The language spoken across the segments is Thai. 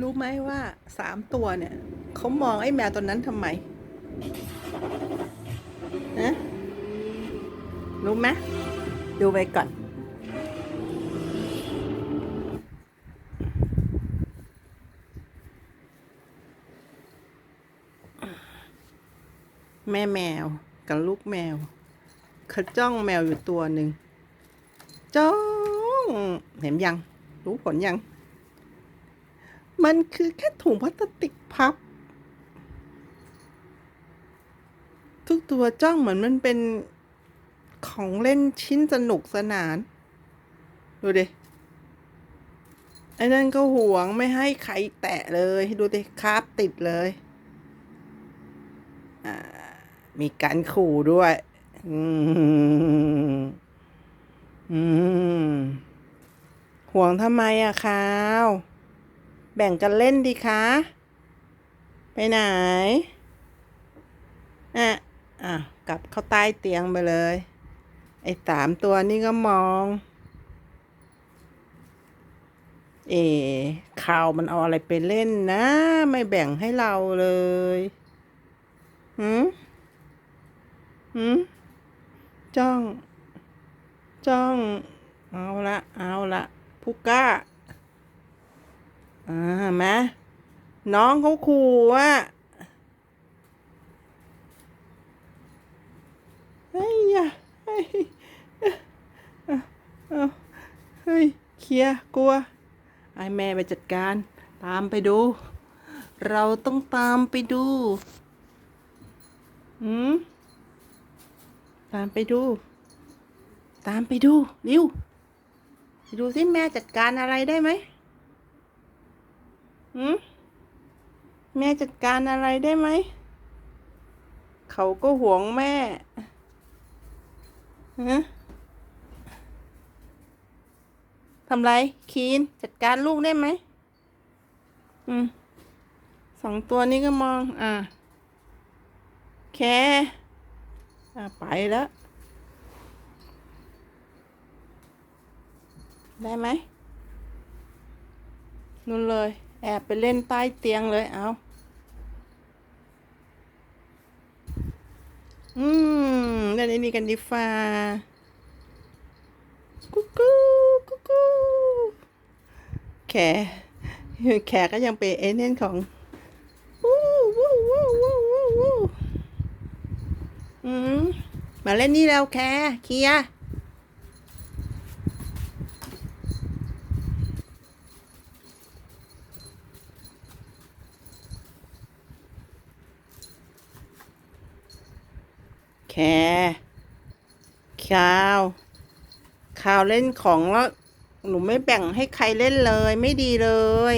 รู้ไหมว่าสามตัวเนี่ยเขามองไอ้แมวตัวนั้นทำไมฮะรู้ไหมดูไปก่อน แม่แมวกับลูกแมวเขาจ้องแมวอยู่ตัวหนึ่งจ้อง เห็นยัง รู้ผลยัง มันคือแค่ถุงพลาสติกพับ ทุกตัวจ้องเหมือนมันเป็นของเล่นชิ้นสนุกสนาน ดูดิไอ้นั่นก็ห่วงไม่ให้ใครแตะเลย ดูดิคาบติดเลย อ่า มีการขู่ด้วย อืม อืม ห่วงทำไมอะคาว แบ่งกันเล่นดีคะ ไปไหนอะอะกลับเข้าใต้เตียงไปเลย ไอ้สามตัวนี่ก็มอง เอ๋ข่าวมันเอาอะไรไปเล่นนะ ไม่แบ่งให้เราเลยหืมหืมจ้อง จ้อง เอาละ เอาละพุก้า อ่าน้องเขาขู่ว่าเฮ้ยอย่าเฮ้ยเอาเอาเฮ้ยเคลียร์กลัวไอ้แม่ไปจัดการ ตามไปดู เราต้องตามไปดูอืมตามไปดู ตามไปดูเร็วไปดูสิแม่จัดการอะไรได้ไหม หืมแม่จัดการอะไรได้ไหม เขาก็หวงแม่ฮะทำไร คีน จัดการลูกได้ไหม อืม สองตัวนี้ก็มอง อ่า แค่อ่าไปแล้ว ได้ไหมนู่นเลย แอบไปเล่นใต้เตียงเลยเอาอืมเล่นไอ้นี่กันดีฟ้ากุ๊กกูกุ๊กกูแขแขก็ยังเป็นเอเนนของวู้วู้วู้วู้วู้วู้อืมมาเล่นนี่แล้วแคเคลียร์ แคร์ข่าว ข่าวเล่นของแล้วหนูไม่แบ่งให้ใครเล่นเลย ไม่ดีเลย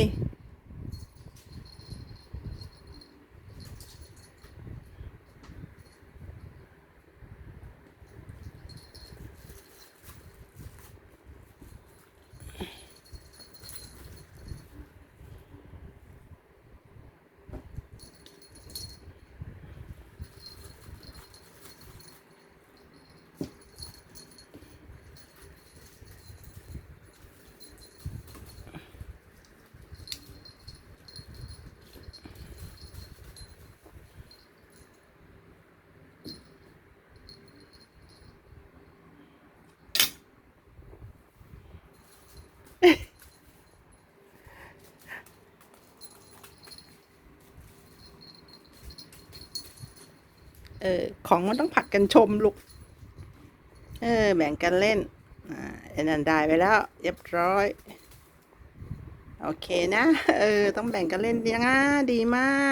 เออ ของมันต้องผัดกันชมลูก เออ แบ่งกันเล่น อ่าอ้นันได้ไปแล้วเรียบร้อย โอเคนะ เออ ต้องแบ่งกันเล่นดีนะดีมาก